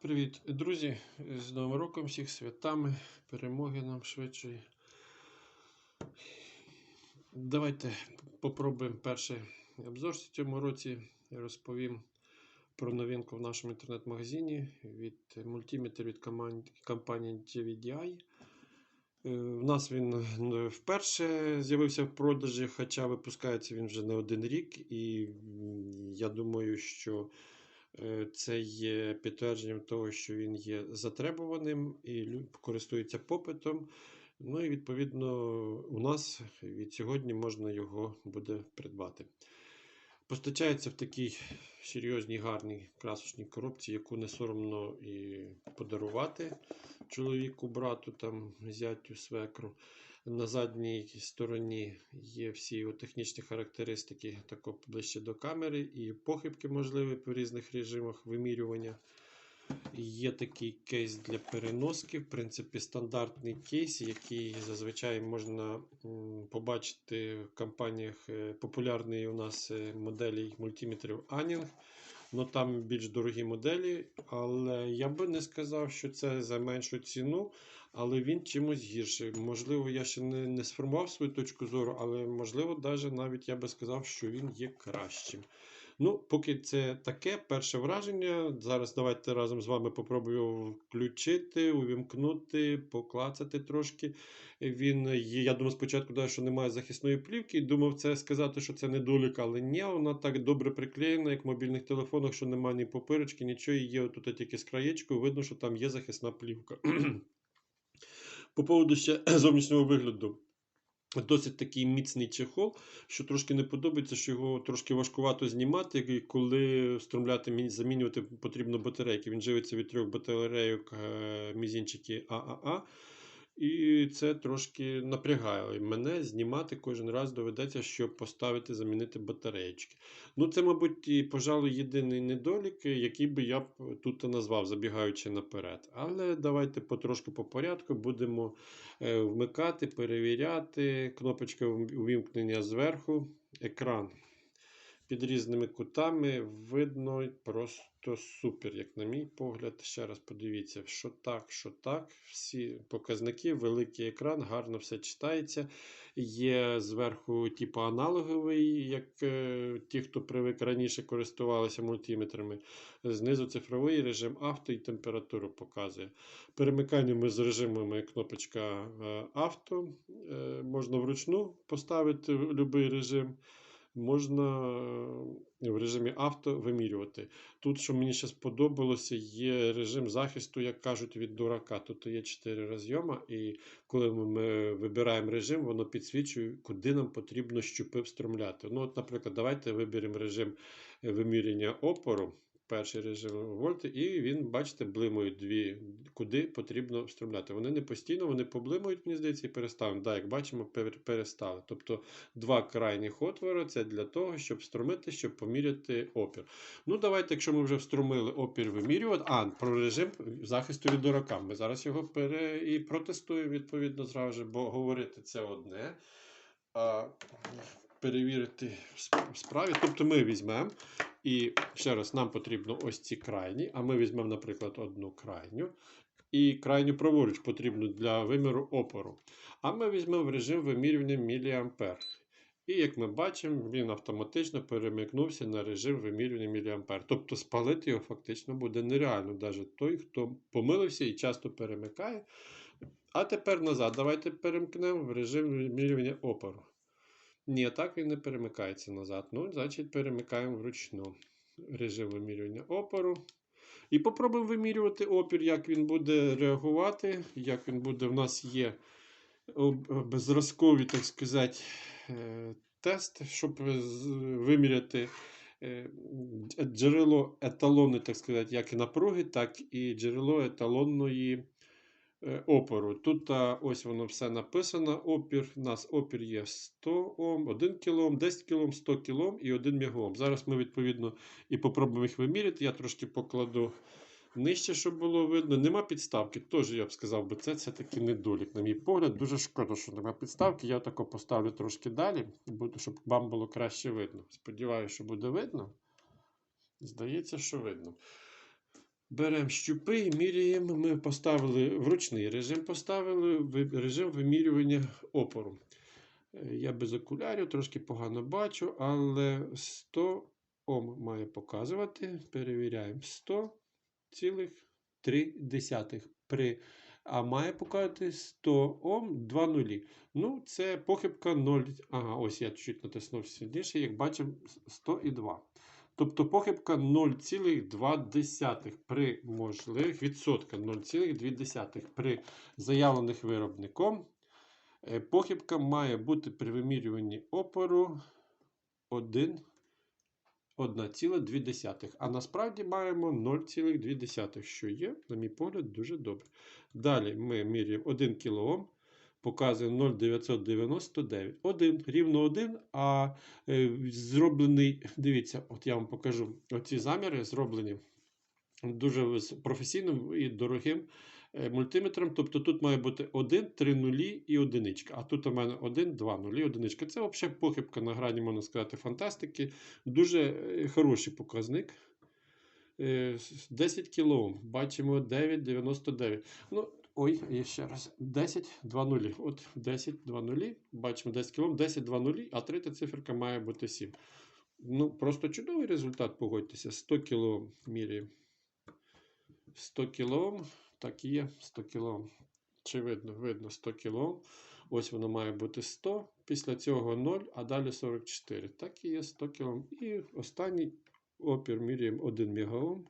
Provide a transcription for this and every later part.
Привіт, друзі! З Новим роком, всіх святами, перемоги нам швидшої. Давайте попробуємо перший обзор в цьому році. Розповім про новинку в нашому інтернет-магазині від мультиметр від компанії JVDI. Е, В нас він е, вперше з'явився в продажі, хоча випускається він вже не один рік, і я думаю, що е, це є підтвердженням того, що він є затребуваним і користується попитом. Ну і відповідно у нас від сьогодні можна його буде придбати. Постачається в такій серйозній, гарній красочній коробці, яку не соромно і подарувати чоловіку, брату, там, зятю, свекру. На задній стороні є всі його технічні характеристики, тако ближче до камери, і похибки можливі в різних режимах вимірювання. Є такий кейс для переноски, в принципі, стандартний кейс, який зазвичай можна побачити в компаніях е, популярної у нас е, моделі мультиметрів Anning. Ну там більш дорогі моделі, але я би не сказав, що це за меншу ціну, але він чимось гірший. Можливо, я ще не, не сформував свою точку зору, але можливо, даже навіть я би сказав, що він є кращим. Ну, поки це таке перше враження. Зараз давайте разом з вами попробую включити, увімкнути, поклацати трошки. Він є, я думав спочатку, да, що немає захисної плівки. Думав це сказати, що це недолік, але ні, вона так добре приклеєна, як в мобільних телефонах, що немає ні попирочки, нічого. І є тут тільки з краєчкою, видно, що там є захисна плівка. По поводу ще зовнішнього вигляду. Досить такий міцний чехол, що трошки не подобається, що його трошки важкувато знімати, і коли встромляти, замінювати потрібно батарейки. Він живиться від трьох батарейок е, мізінчики ААА. І це трошки напрягає мене знімати кожен раз доведеться, щоб поставити, замінити батареєчки. Ну, це, мабуть, і, пожалуй, єдиний недолік, який би я тут назвав, забігаючи наперед. Але давайте потрошку по порядку будемо е, вмикати, перевіряти. Кнопочка увімкнення зверху, екран під різними кутами. Видно просто супер, як на мій погляд. Ще раз подивіться, що так, що так. Всі показники, великий екран, гарно все читається. Є зверху, типу, аналоговий, як е, ті, хто привик раніше користувалися мультиметрами. Знизу цифровий режим авто і температуру показує. Перемиканнями з режимами кнопочка е, авто. Е, Можна вручну поставити будь-який режим. Можна е, в режимі авто вимірювати. Тут, що мені ще сподобалося, є режим захисту, як кажуть, від дурака. Тут є 4 розйома, і коли ми- ми вибираємо режим, воно підсвічує, куди нам потрібно щупи встромляти. Ну, от, наприклад, давайте виберемо режим е, виміряння опору. Перший режим вольти, і він, бачите, блимають дві, куди потрібно встромляти. Вони не постійно, вони поблимають, мені здається, і переставимо. Так, як бачимо, перестали. Тобто два крайніх отвори це для того, щоб встромити, щоб поміряти опір. Ну, давайте, якщо ми вже встромили опір вимірювати. А, про режим захисту від дурака. Ми зараз його пере... і протестуємо, відповідно, зразу бо говорити це одне. А перевірити в справі. Тобто ми візьмемо. І ще раз, нам потрібно ось ці крайні, а ми візьмемо, наприклад, одну крайню. І крайню праворуч потрібно для виміру опору. А ми візьмемо в режим вимірювання міліампер. І як ми бачимо, він автоматично перемикнувся на режим вимірювання міліампер. Тобто спалити його фактично буде нереально, навіть той, хто помилився і часто перемикає. А тепер назад. Давайте перемкнемо в режим вимірювання опору. Ні, так він не перемикається назад. Ну, значить, перемикаємо вручну режим вимірювання опору. І попробуємо вимірювати опір, як він буде реагувати, як він буде. В нас є беззразкові, так сказати, е, тест, щоб виміряти е, джерело еталонної, так сказати, як і напруги, так і джерело еталонної опору. Тут ось воно все написано. Опір. У нас опір є 100 Ом, 1 кОм, 10 кОм, 100 кОм і 1 мегаом. Зараз ми відповідно і попробуємо їх виміряти. Я трошки покладу нижче, щоб було видно. Нема підставки. Теж я б сказав, би це, це такий недолік, на мій погляд. Дуже шкода, що нема підставки. Я тако поставлю трошки далі, щоб вам було краще видно. Сподіваюся, що буде видно. Здається, що видно. Беремо щупи і міряємо. Ми поставили в ручний режим, поставили режим вимірювання опору. Е, Я без окулярів трошки погано бачу, але 100 Ом має показувати. Перевіряємо 100,3 при, а має показувати 100 Ом 2 нулі. Ну, це похибка 0. Ага, ось я чуть натиснув сильніше, як бачимо, 102. Тобто похибка 0,2 при можливих відсотка 0,2 при заявлених виробником. Е, Похибка має бути при вимірюванні опору 1, 1,2. А насправді маємо 0,2, що є, на мій погляд, дуже добре. Далі ми міряємо 1 кОм, показує 0,999. 1, рівно 1, а е, зроблений, дивіться, от я вам покажу, оці заміри зроблені дуже професійним і дорогим е, мультиметром. Тобто тут має бути 1, 3 нулі і одиничка. А тут у мене 1, 2 нулі, одиничка. Це взагалі похибка на грані, можна сказати, фантастики. Дуже е, хороший показник. Е, 10 кОм. Бачимо 9,99. Ну, ой, і ще раз. 10, 2 нулі. От 10, 2 нулі. Бачимо 10 кОм, 10, 2 нулі, а третя циферка має бути 7. Ну, просто чудовий результат, погодьтеся. 100 кОм міряємо. 100 кОм, так і є, 100 кОм. Чи видно? Видно 100 кОм. Ось воно має бути 100, після цього 0, а далі 44. Так і є 100 кОм. І останній опір міряємо 1 мегаом.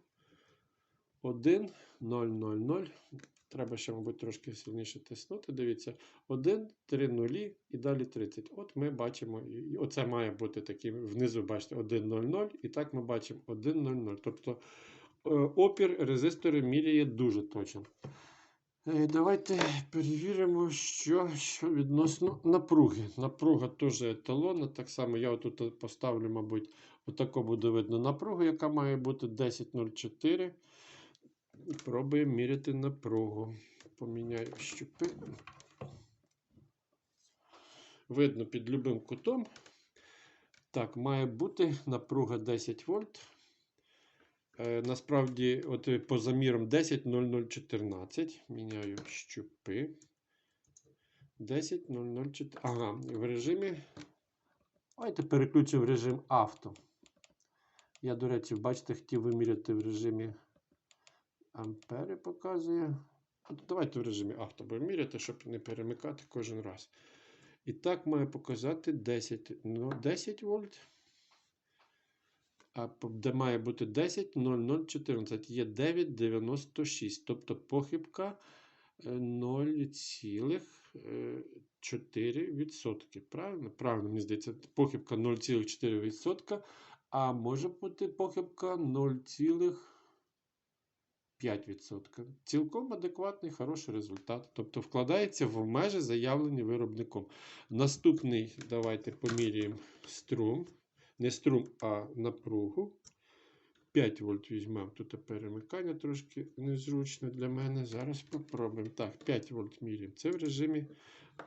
1, 0, 0, 0. Треба ще, мабуть, трошки сильніше тиснути. Дивіться, 1, 3 нулі і далі 30. От ми бачимо, і оце має бути таким. Внизу, бачите, 1, 0, 0. І так ми бачимо 1, 0, 0. Тобто е, опір резистора міряє дуже точно. Е, Давайте перевіримо, що, що відносно напруги. Напруга теж еталонна. Так само я тут поставлю, мабуть, отако буде видно напругу, яка має бути 10,04. Пробуємо міряти напругу. Поміняю щупи. Видно під любим кутом. Так, має бути напруга 10 вольт. Е, насправді, от е, по замірам 10.0014. Міняю щупи. 10.0014. Ага, в режимі. Давайте переключимо режим авто. Я, до речі, бачите, хотів виміряти в режимі ампери показує. От давайте в режимі авто будемо міряти, щоб не перемикати кожен раз. І так має показати 10, ну, 10 вольт. А де має бути 10, 0014. Є 9,96. Тобто похибка е, 0,4%. Правильно? Правильно, мені здається, похибка 0,4%. А може бути похибка 0,5%. Цілком адекватний, хороший результат. Тобто вкладається в межі, заявлені виробником. Наступний, давайте поміряємо струм. Не струм, а напругу. 5 вольт візьмемо. Тут перемикання трошки незручне для мене. Зараз попробуємо. Так, 5 вольт міряємо. Це в режимі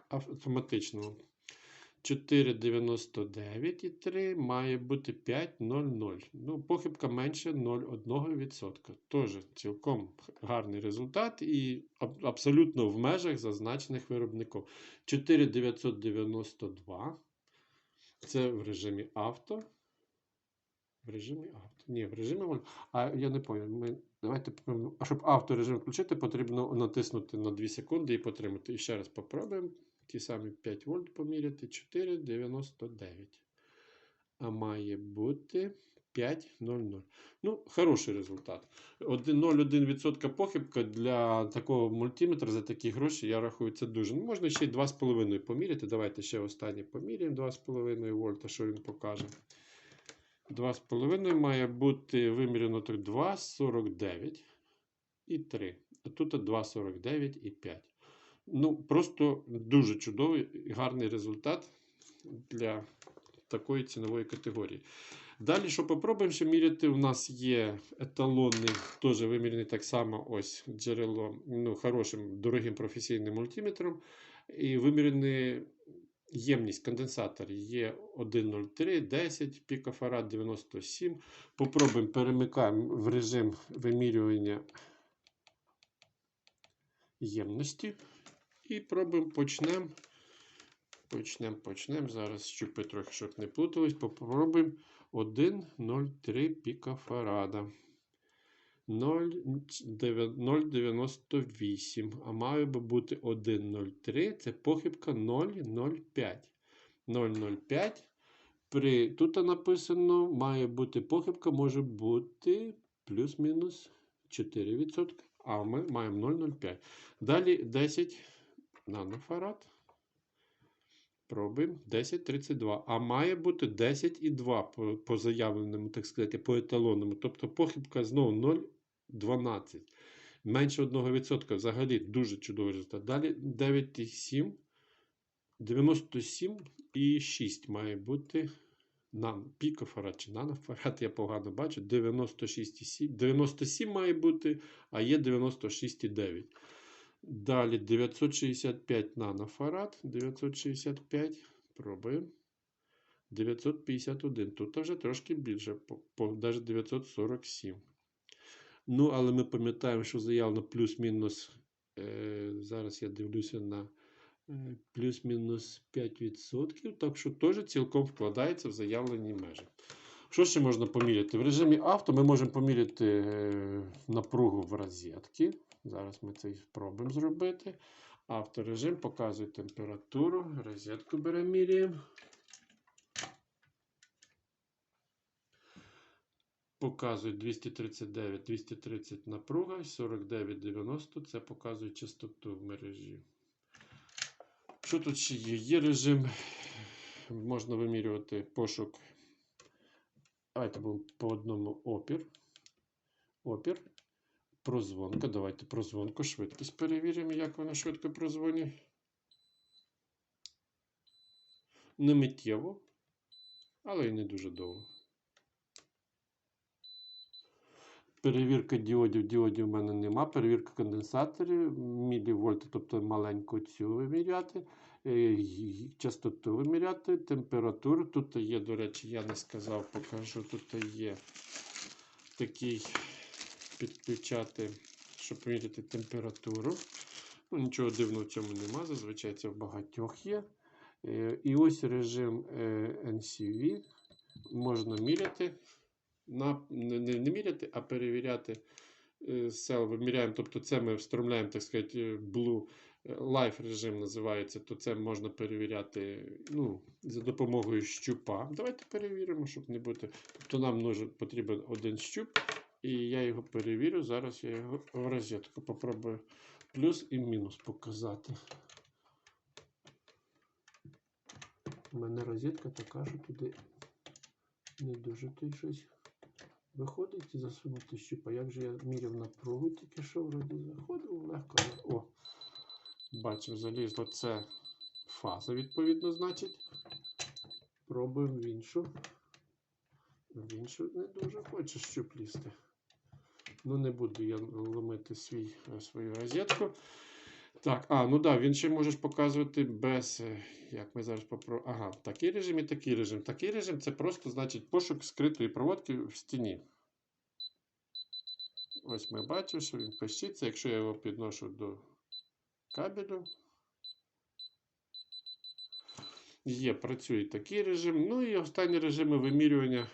автоматичного. 4,99,3 має бути 5,00. Ну, похибка менше 0,1%. Теж цілком гарний результат і абсолютно в межах зазначених виробником. 4,992. Це в режимі авто. В режимі авто. Ні, в режимі вольт. А я не. Ми... Давайте щоб авторежим включити, потрібно натиснути на 2 секунди і потримати. І ще раз попробуємо. Ті самі 5 вольт поміряти. 4,99. А має бути 5,00. Ну, хороший результат. 0,1% похибка для такого мультиметра за такі гроші, я рахую, це дуже. Ну, можна ще й 2,5 поміряти. Давайте ще останнє поміряємо 2,5 вольта, що він покаже. 2,5 має бути виміряно так 2,49 і 3. А тут 2,49 і 5. Ну, просто дуже чудовий і гарний результат для такої цінової категорії. Далі, що попробуємо ще міряти, у нас є еталонний, теж вимірений так само ось джерело ну, хорошим, дорогим професійним мультиметром. І вимірений ємність конденсатор є 1,03, 10, пікофарад 97. Попробуємо перемикаємо в режим вимірювання ємності. І пробуємо почнемо. Почнемо, почнемо. Зараз щупи трохи, щоб не плутались. Попробуємо 1,03 пікофарада. 0,98. А має би бути 1,03. Це похибка 0,05. 0,05. При, тут написано, має бути похибка, може бути плюс-мінус 4%. А ми маємо 0,05. Далі 10 нанофарад. Пробуємо 10,32. А має бути 10,2 по, по заявленому, так сказати, по еталонному. Тобто похибка знову 0,12. Менше 1%. Взагалі дуже чудовий результат. Далі 9,7. 97,6 має бути нано, пікофарад чи нанофарад, я погано бачу. 96,7. 97 має бути, а є 96,9. Далі 965 нанофарад. 965. Пробуємо. 951. Тут вже трошки більше, навіть 947. Ну, але ми пам'ятаємо, що заявлено плюс-мінус. Е, зараз я дивлюся на е, плюс-мінус 5%. Так що теж цілком вкладається в заявлені межі. Що ще можна поміряти? В режимі авто ми можемо поміряти е, напругу в розетки. Зараз ми це і спробуємо зробити. Авторежим показує температуру. Розетку беремо міряємо. Показує 239, 230 напруга, 49,90 це показує частоту в мережі. Що тут ще є? Є режим, можна вимірювати пошук. Давайте будемо по одному опір. Опір. Прозвонка. Давайте прозвонку. Швидкість перевіримо, як вона швидко прозвонює. Не миттєво, але і не дуже довго. Перевірка діодів. Діодів в мене нема. Перевірка конденсаторів, мілівольти, тобто маленьку цю виміряти, е, частоту виміряти, температуру. Тут є, до речі, я не сказав, покажу. Тут є такий підключати, щоб поміряти температуру. Ну, нічого дивного в цьому нема. Зазвичай це в багатьох є. Е, І ось режим е, NCV. Можна міряти на, не, не, міряти, а перевіряти е, сел. Виміряємо, тобто це ми встромляємо, так сказати, е, Blue е, Life режим називається, то це можна перевіряти ну, за допомогою щупа. Давайте перевіримо, щоб не бути. Тобто нам потрібен один щуп, і я його перевірю. Зараз я його в розетку попробую плюс і мінус показати. У мене розетка така, що туди не дуже то щось виходить засунути щупа. Як же я міряв напругу, тільки що вроді заходив легко. О, бачив, залізло це фаза, відповідно, значить. Пробуємо в іншу. В іншу не дуже хоче щуп лізти. Ну, не буду я ломити свій, е, свою розетку. Так, а, ну да, він ще можеш показувати без. е, Як ми зараз попро... Ага, такий режим і такий режим. Такий режим це просто значить пошук скритої проводки в стіні. Ось ми бачимо, що він пищиться. Якщо я його підношу до кабелю. Є, працює такий режим. Ну і останні режими вимірювання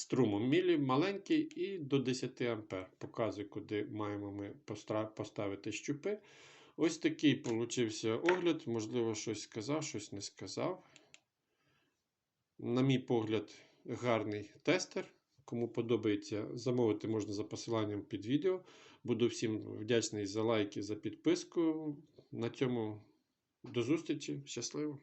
струму мілі маленький і до 10 А. Показує, куди маємо ми поставити щупи. Ось такий получився огляд. Можливо, щось сказав, щось не сказав. На мій погляд, гарний тестер. Кому подобається, замовити можна за посиланням під відео. Буду всім вдячний за лайки, за підписку. На цьому до зустрічі. Щасливо!